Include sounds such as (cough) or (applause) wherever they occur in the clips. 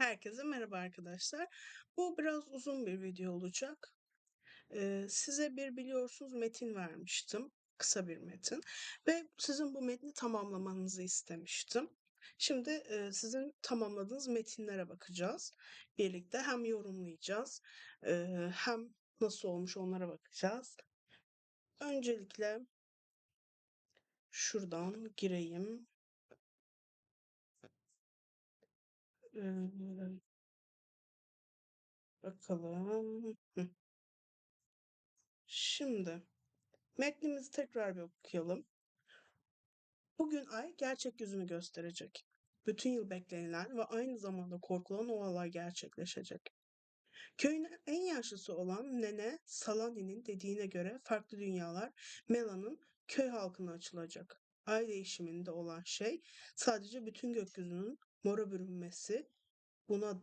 Herkese merhaba arkadaşlar. Bu biraz uzun bir video olacak. Ee, size bir biliyorsunuz metin vermiştim. Kısa bir metin. Ve sizin bu metni tamamlamanızı istemiştim. Şimdi e, sizin tamamladığınız metinlere bakacağız. Birlikte hem yorumlayacağız e, hem nasıl olmuş onlara bakacağız. Öncelikle şuradan gireyim. Bakalım. Şimdi metnimizi tekrar bir okuyalım. Bugün ay gerçek yüzünü gösterecek. Bütün yıl beklenilen ve aynı zamanda korkulan o olay gerçekleşecek. Köyün en yaşlısı olan Nene Salani'nin dediğine göre farklı dünyalar Mela'nın köy halkına açılacak. Ay değişiminde olan şey sadece bütün gökyüzünün mora bürünmesi buna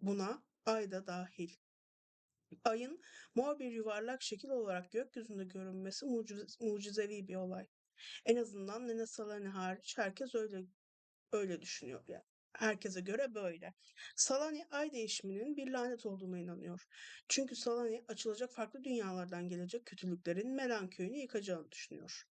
buna ay da dahil. Ayın mor bir yuvarlak şekil olarak gökyüzünde görünmesi mucize, mucizevi bir olay. En azından Nene Salani hariç herkes öyle öyle düşünüyor yani. Herkese göre böyle. Salani ay değişiminin bir lanet olduğuna inanıyor. Çünkü Salani açılacak farklı dünyalardan gelecek kötülüklerin Melan yıkacağını düşünüyor.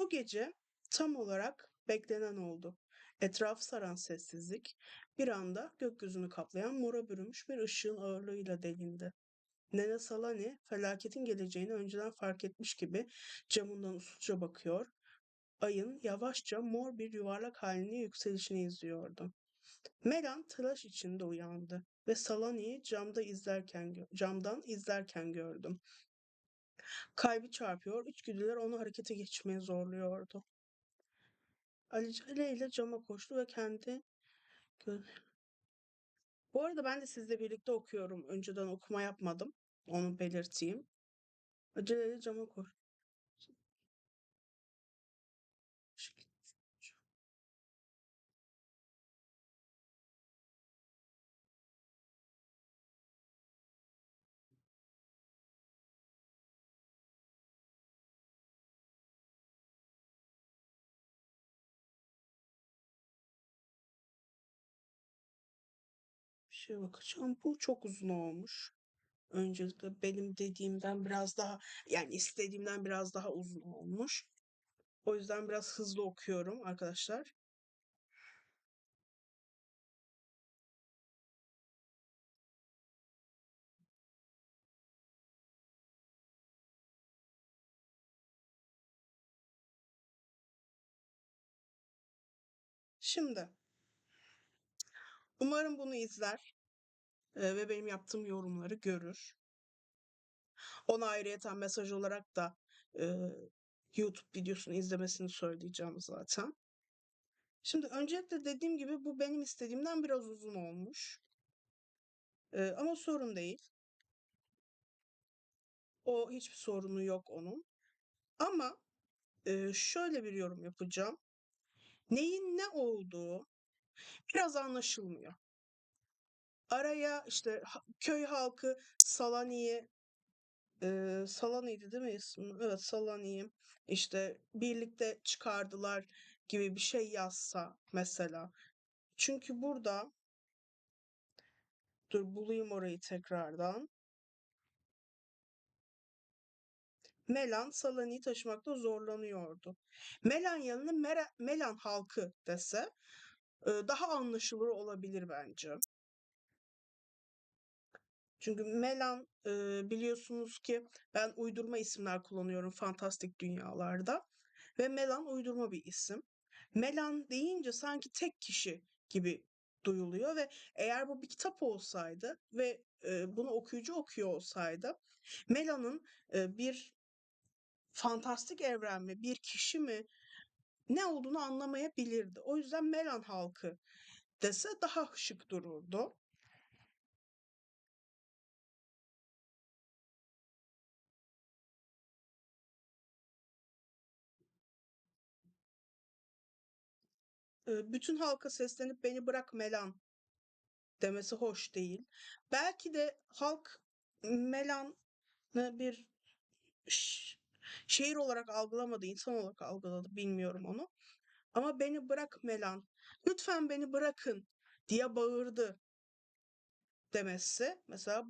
Bu gece tam olarak beklenen oldu. Etrafı saran sessizlik bir anda gökyüzünü kaplayan mora bürünmüş bir ışığın ağırlığıyla delindi. Nene Salani felaketin geleceğini önceden fark etmiş gibi camından usulca bakıyor, ayın yavaşça mor bir yuvarlak halini yükselişini izliyordu. Melan tıraş içinde uyandı ve Salani'yi camda izlerken camdan izlerken gördüm. Kalbi çarpıyor, içgüdüler onu harekete geçmeye zorluyordu. Aceleyle cama koştu ve kendi Bu arada ben de sizle birlikte okuyorum. Önceden okuma yapmadım. Onu belirteyim. Aceleyle cama koş. Şeye bakacağım. Bu çok uzun olmuş. Öncelikle benim dediğimden biraz daha yani istediğimden biraz daha uzun olmuş. O yüzden biraz hızlı okuyorum arkadaşlar. Şimdi umarım bunu izler e, ve benim yaptığım yorumları görür. Ona ayrıyeten mesaj olarak da e, YouTube videosunu izlemesini söyleyeceğim zaten. Şimdi öncelikle dediğim gibi bu benim istediğimden biraz uzun olmuş. E, ama sorun değil. O hiçbir sorunu yok onun. Ama e, şöyle bir yorum yapacağım. Neyin ne olduğu biraz anlaşılmıyor. Araya işte köy halkı Salani'yi e, Salani'ydi değil mi ismi? Evet Salani'yi işte birlikte çıkardılar gibi bir şey yazsa mesela. Çünkü burada dur bulayım orayı tekrardan. Melan Salani'yi taşımakta zorlanıyordu. Melan yanına Mera, Melan halkı dese daha anlaşılır olabilir bence. Çünkü Melan biliyorsunuz ki ben uydurma isimler kullanıyorum fantastik dünyalarda ve Melan uydurma bir isim. Melan deyince sanki tek kişi gibi duyuluyor ve eğer bu bir kitap olsaydı ve bunu okuyucu okuyor olsaydı Melan'ın bir fantastik evren mi, bir kişi mi ne olduğunu anlamayabilirdi. O yüzden Melan halkı dese daha şık dururdu. Bütün halka seslenip beni bırak Melan demesi hoş değil. Belki de halk Melan'ı bir şehir olarak algılamadı, insan olarak algıladı. Bilmiyorum onu. Ama beni bırak Melan, lütfen beni bırakın diye bağırdı demesi. Mesela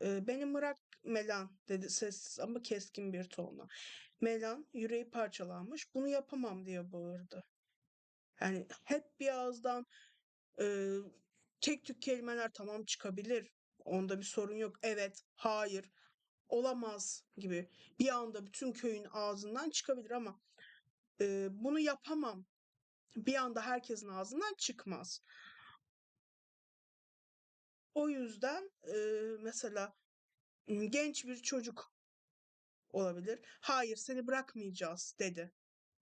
beni bırak Melan dedi sessiz ama keskin bir tonla. Melan yüreği parçalanmış bunu yapamam diye bağırdı. Yani hep bir ağızdan e, tek tük kelimeler tamam çıkabilir. Onda bir sorun yok. Evet, hayır, olamaz gibi bir anda bütün köyün ağzından çıkabilir ama e, bunu yapamam bir anda herkesin ağzından çıkmaz. O yüzden e, mesela genç bir çocuk olabilir. Hayır seni bırakmayacağız dedi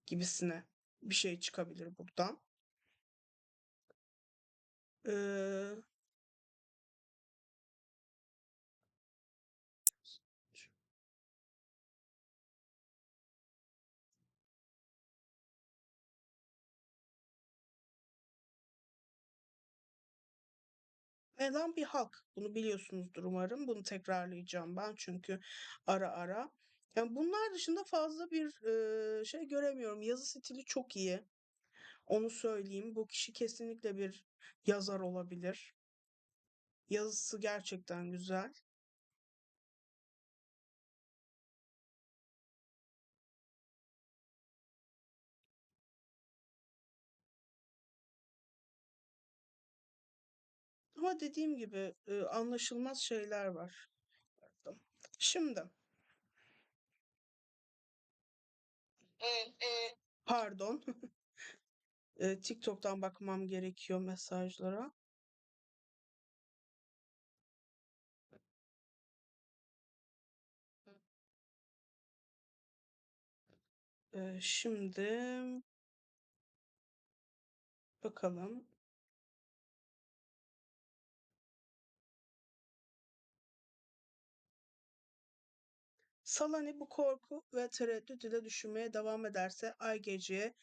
gibisine bir şey çıkabilir buradan. Ee, bir halk? Bunu biliyorsunuzdur umarım. Bunu tekrarlayacağım ben çünkü ara ara. Yani bunlar dışında fazla bir e, şey göremiyorum. Yazı stili çok iyi. Onu söyleyeyim. Bu kişi kesinlikle bir yazar olabilir. Yazısı gerçekten güzel. Ama dediğim gibi anlaşılmaz şeyler var. Şimdi, pardon, (laughs) TikTok'tan bakmam gerekiyor mesajlara. Şimdi bakalım. Salani bu korku ve tereddüt ile düşünmeye devam ederse ay geceye,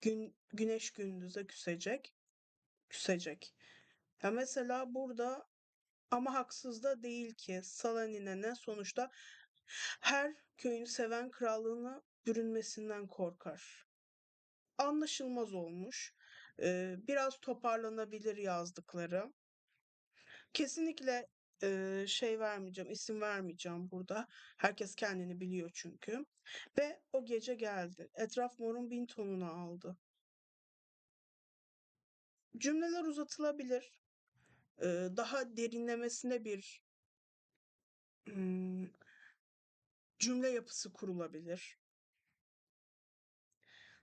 gün, güneş gündüze küsecek. Küsecek. Ya mesela burada ama haksız da değil ki Salani'ne ne sonuçta her köyünü seven krallığına bürünmesinden korkar. Anlaşılmaz olmuş. Ee, biraz toparlanabilir yazdıkları. Kesinlikle şey vermeyeceğim, isim vermeyeceğim burada. Herkes kendini biliyor çünkü. Ve o gece geldi. Etraf morun bin tonunu aldı. Cümleler uzatılabilir. Daha derinlemesine bir cümle yapısı kurulabilir.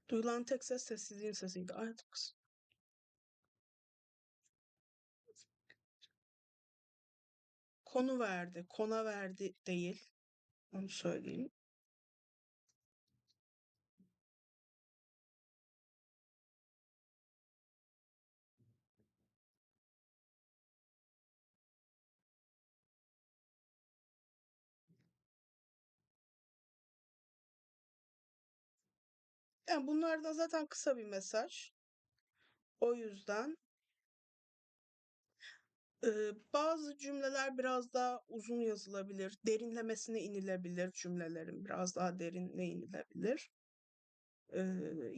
Duyulan tek ses sessizliğin sesiydi. Ay, kız. Konu verdi, kona verdi değil. Onu söyleyeyim. Yani bunlar da zaten kısa bir mesaj. O yüzden bazı cümleler biraz daha uzun yazılabilir. Derinlemesine inilebilir cümlelerin. Biraz daha derine inilebilir.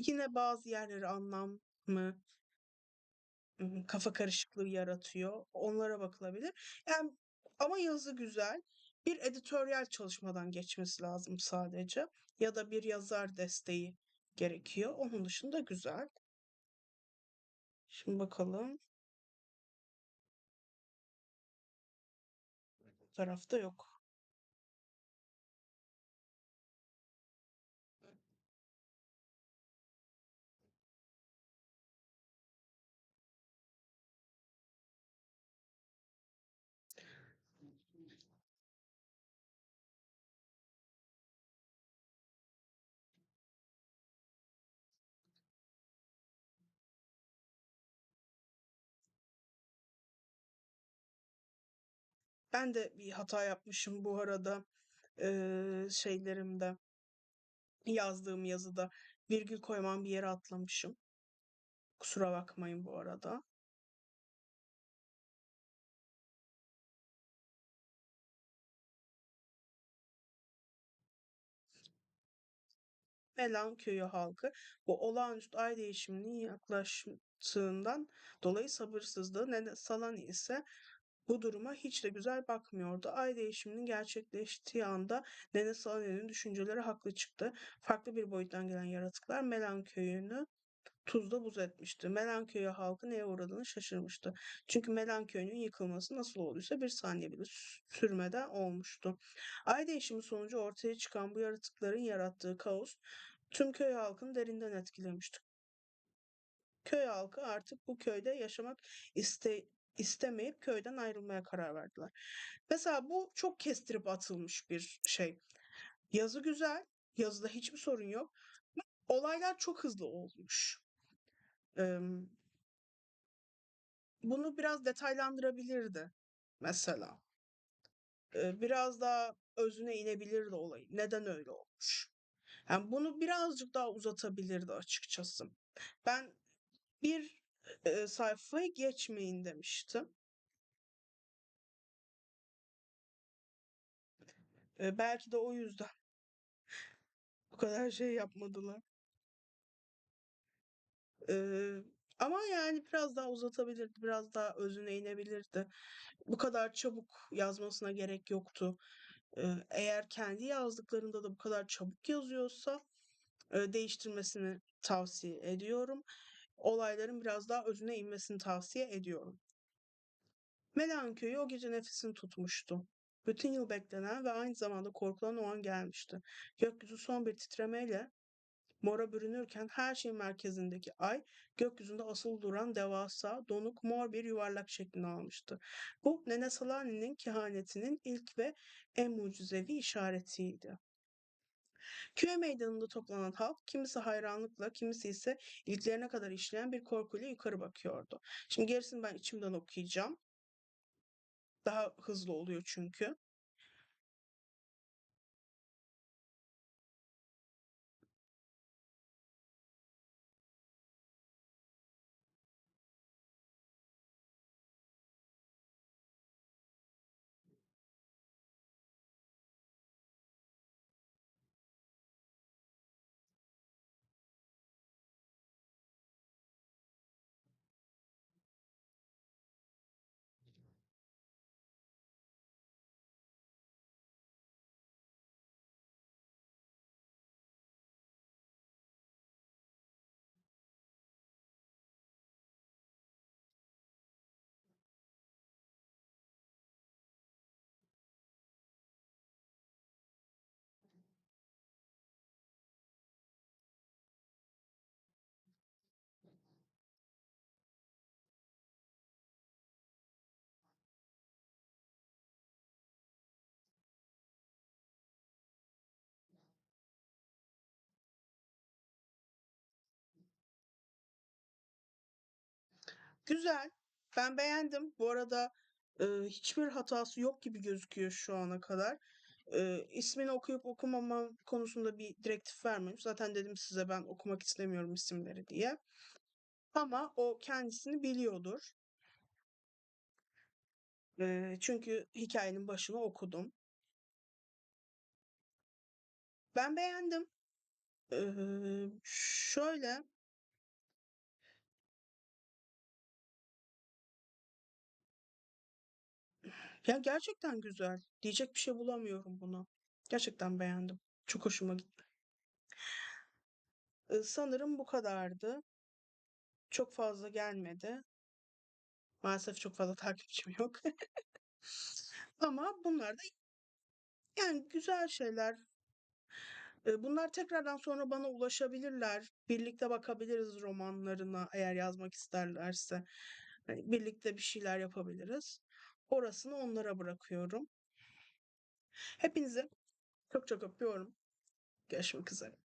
Yine bazı yerleri anlam mı ım, kafa karışıklığı yaratıyor. Onlara bakılabilir. Yani ama yazı güzel. Bir editoryal çalışmadan geçmesi lazım sadece. Ya da bir yazar desteği gerekiyor. Onun dışında güzel. Şimdi bakalım. Tarafta yok. Ben de bir hata yapmışım bu arada e, şeylerimde yazdığım yazıda virgül koymam bir yere atlamışım. Kusura bakmayın bu arada. Elan köyü halkı bu olağanüstü ay değişiminin yaklaştığından dolayı sabırsızlığı ne salan ise bu duruma hiç de güzel bakmıyordu. Ay değişiminin gerçekleştiği anda Nene Salani'nin düşünceleri haklı çıktı. Farklı bir boyuttan gelen yaratıklar Melan köyünü tuzla buz etmişti. Melan köyü halkı neye uğradığını şaşırmıştı. Çünkü Melan köyünün yıkılması nasıl olduysa bir saniye bile sürmeden olmuştu. Ay değişimi sonucu ortaya çıkan bu yaratıkların yarattığı kaos tüm köy halkını derinden etkilemişti. Köy halkı artık bu köyde yaşamak iste, istemeyip köyden ayrılmaya karar verdiler. Mesela bu çok kestirip atılmış bir şey. Yazı güzel, yazıda hiçbir sorun yok. Olaylar çok hızlı olmuş. Bunu biraz detaylandırabilirdi mesela. Biraz daha özüne inebilirdi olayın. Neden öyle olmuş? Yani bunu birazcık daha uzatabilirdi açıkçası. Ben bir, eee, sayfayı geçmeyin demiştim. Eee, belki de o yüzden bu kadar şey yapmadılar. Eee, ama yani biraz daha uzatabilirdi, biraz daha özüne inebilirdi. Bu kadar çabuk yazmasına gerek yoktu. Eğer kendi yazdıklarında da bu kadar çabuk yazıyorsa, değiştirmesini tavsiye ediyorum. Olayların biraz daha özüne inmesini tavsiye ediyorum. Melan köyü o gece nefesini tutmuştu. Bütün yıl beklenen ve aynı zamanda korkulan o an gelmişti. Gökyüzü son bir titremeyle mora bürünürken her şeyin merkezindeki ay gökyüzünde asılı duran devasa, donuk, mor bir yuvarlak şeklini almıştı. Bu Nene Salani'nin kehanetinin ilk ve en mucizevi işaretiydi. Köy meydanında toplanan halk kimisi hayranlıkla, kimisi ise iliklerine kadar işleyen bir korkuyla yukarı bakıyordu. Şimdi gerisini ben içimden okuyacağım. Daha hızlı oluyor çünkü. Güzel. Ben beğendim. Bu arada, ııı, hiçbir hatası yok gibi gözüküyor şu ana kadar. Eee, ismini okuyup okumamam konusunda bir direktif vermemiş. Zaten dedim size ben okumak istemiyorum isimleri diye. Ama o kendisini biliyordur. Eee, çünkü hikâyenin başını okudum. Ben beğendim. Eee, şöyle Ya, gerçekten güzel. Diyecek bir şey bulamıyorum buna. Gerçekten beğendim. Çok hoşuma gitti. Iıı, sanırım bu kadardı. Çok fazla gelmedi. Maalesef çok fazla (laughs) takipçim yok. Ama bunlar da yani güzel şeyler. Bunlar tekrardan sonra bana ulaşabilirler. Birlikte bakabiliriz romanlarına eğer yazmak isterlerse. Hani, birlikte bir şeyler yapabiliriz. Orasını onlara bırakıyorum. Hepinizi çok çok öpüyorum. Görüşmek üzere.